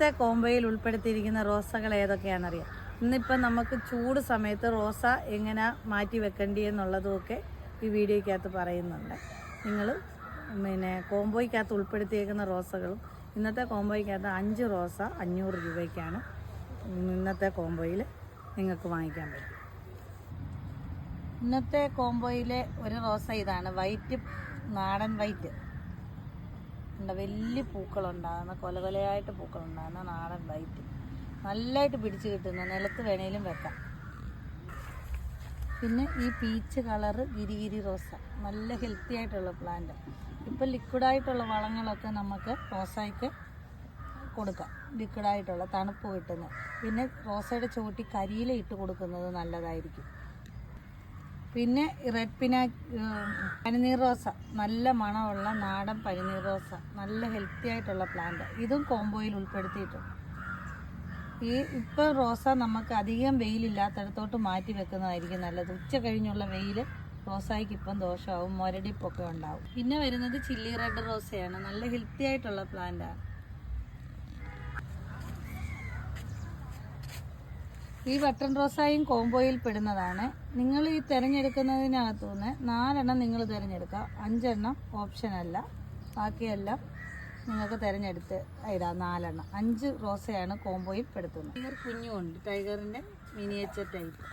ഇന്നത്തെ കോംബോയിൽ ഉൾപ്പെടുത്തിയിരിക്കുന്ന റോസകൾ ഏതൊക്കെയാണെന്നറിയാം. ഇന്നിപ്പം നമുക്ക് ചൂട് സമയത്ത് റോസ എങ്ങനെ മാറ്റി വെക്കേണ്ടി എന്നുള്ളതുമൊക്കെ ഈ വീഡിയോയ്ക്കകത്ത് പറയുന്നുണ്ട്. നിങ്ങൾ പിന്നെ കോംബോയ്ക്കകത്ത് ഉൾപ്പെടുത്തിയേക്കുന്ന റോസകളും ഇന്നത്തെ കോംബോയ്ക്കകത്ത് അഞ്ച് റോസ അഞ്ഞൂറ് രൂപയ്ക്കാണ് ഇന്നത്തെ കോംബോയിൽ നിങ്ങൾക്ക് വാങ്ങിക്കാൻ പറ്റും. ഇന്നത്തെ കോംബോയിലെ ഒരു റോസ ഇതാണ് വൈറ്റ് നാടൻ വൈറ്റ്. ഉണ്ട് വലിയ പൂക്കളുണ്ടാകുന്ന കൊല കൊലയായിട്ട് പൂക്കളുണ്ടാകുന്ന നാടൻ വൈറ്റ്. നല്ലതായിട്ട് പിടിച്ച് കിട്ടുന്ന നിലത്ത് വേണേലും വെക്കാം. പിന്നെ ഈ പീച്ച് കളറ് ഗിരിഗിരി റോസ. നല്ല ഹെൽത്തി ആയിട്ടുള്ള പ്ലാന്റ്. ഇപ്പം ലിക്വിഡായിട്ടുള്ള വളങ്ങളൊക്കെ നമുക്ക് റോസായ്ക്ക് കൊടുക്കാം. ലിക്വിഡായിട്ടുള്ള തണുപ്പ് കിട്ടുന്നത് പിന്നെ റോസയുടെ ചുവട്ടി കരിയില ഇട്ട് കൊടുക്കുന്നത് നല്ലതായിരിക്കും. പിന്നെ റെഡ് പിനാ പനിനീർ റോസ. നല്ല മണമുള്ള നാടൻ പനിനീർ റോസ. നല്ല ഹെൽത്തി ആയിട്ടുള്ള പ്ലാന്റ് ഇതും കോംബോയിൽ ഉൾപ്പെടുത്തിയിട്ടുണ്ട്. ഈ ഇപ്പം റോസ നമുക്ക് അധികം വെയിലില്ലാത്തടത്തോട്ട് മാറ്റി വെക്കുന്നതായിരിക്കും നല്ലത്. ഉച്ച കഴിഞ്ഞുള്ള വെയിൽ റോസായ്ക്ക് ഇപ്പം ദോഷമാവും മുരടിപ്പൊക്കെ ഉണ്ടാവും. പിന്നെ വരുന്നത് ചില്ലി റെഡ് റോസയാണ്. നല്ല ഹെൽത്തി ആയിട്ടുള്ള പ്ലാന്റാണ് ഈ ബട്ടൺ റോസായും കോംബോയിൽ പെടുന്നതാണ്. നിങ്ങൾ ഈ തിരഞ്ഞെടുക്കുന്നതിനകത്തു നിന്ന് നാലെണ്ണം നിങ്ങൾ തിരഞ്ഞെടുക്കുക. അഞ്ചെണ്ണം ഓപ്ഷൻ അല്ല. ബാക്കിയെല്ലാം നിങ്ങൾക്ക് തിരഞ്ഞെടുത്ത് ഇടാം നാലെണ്ണം. അഞ്ച് റോസയാണ് കോംബോയിൽ പെടുത്തുന്നത്. ടൈഗർ കുഞ്ഞുമുണ്ട് ടൈഗറിന്റെ മിനിയേച്ചർ ടൈപ്പ്.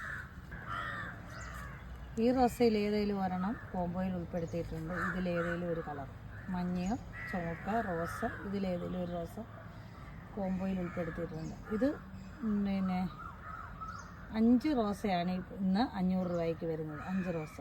ഈ റോസയിൽ ഏതെങ്കിലും ഒരെണ്ണം കോംബോയിൽ ഉൾപ്പെടുത്തിയിട്ടുണ്ട്. ഇതിലേതെങ്കിലും ഒരു കളർ. മഞ്ഞയോ ചുവപ്പ് റോസ് ഇതിലേതെങ്കിലും ഒരു റോസ് കോംബോയിൽ ഉൾപ്പെടുത്തിയിട്ടുണ്ട്. ഇത് പിന്നെ അഞ്ച് റോസയാണ് ഇന്ന് അഞ്ഞൂറ് രൂപയ്ക്ക് വരുന്നത്. അഞ്ച് റോസ.